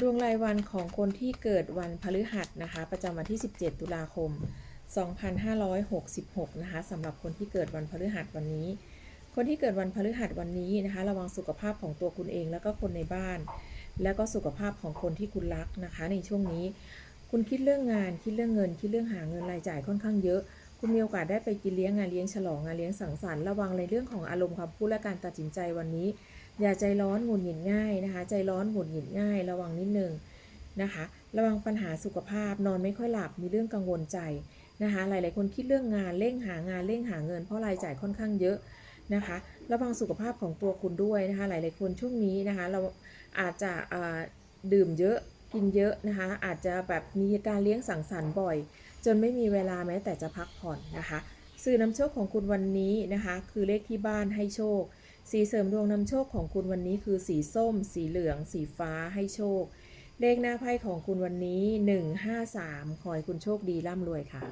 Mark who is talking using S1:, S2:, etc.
S1: ดวงรายวันของคนที่เกิดวันพฤหัสนะคะ ประจำวันที่ 17 ตุลาคม 2566 นะคะสำหรับคนที่เกิดวันพฤหัสวันนี้ คนที่เกิดวันพฤหัสวันนี้นะคะ ระวังสุขภาพของตัวคุณเองแล้วก็คนในบ้าน แล้วก็สุขภาพของคนที่คุณรักนะคะ ในช่วงนี้ คุณคิดเรื่องงานคิดเรื่องเงิน คิดเรื่องหาเงินรายจ่ายค่อนข้างเยอะ คุณมีโอกาสได้ไปกินเลี้ยงงานเลี้ยงฉลองงานเลี้ยงสังสรรค์ระวังในเรื่องของอารมณ์ความพูดและการตัดสินใจวันนี้ อย่าใจร้อนหงุดหงิดง่ายนะคะ ใจร้อนหงุดหงิดง่าย ระวังนิดนึงนะคะ ระวังปัญหาสุขภาพนอนไม่ค่อยหลับมีเรื่องกังวลใจนะคะ หลายๆ คนคิดเรื่องงานเร่งหางานเร่งหาเงินเพราะรายจ่ายค่อนข้างเยอะนะคะ ระวังสุขภาพของตัวคุณด้วยนะคะ หลายๆ คนช่วงนี้นะคะ เราอาจจะดื่มเยอะ กินเยอะนะคะ อาจจะแบบมีการเลี้ยงสังสรรค์บ่อย จนไม่มีเวลาแม้แต่จะพักผ่อนนะคะสื่อนำโชคของคุณวันนี้นะคะ คือเลขที่บ้านให้โชค สีเสริมดวงนำโชคของคุณวันนี้คือสีส้ม สีเหลือง สีฟ้าให้โชค เลขหน้าไพ่ของคุณวันนี้ 153 ขอให้คุณโชคดีร่ำรวยค่ะ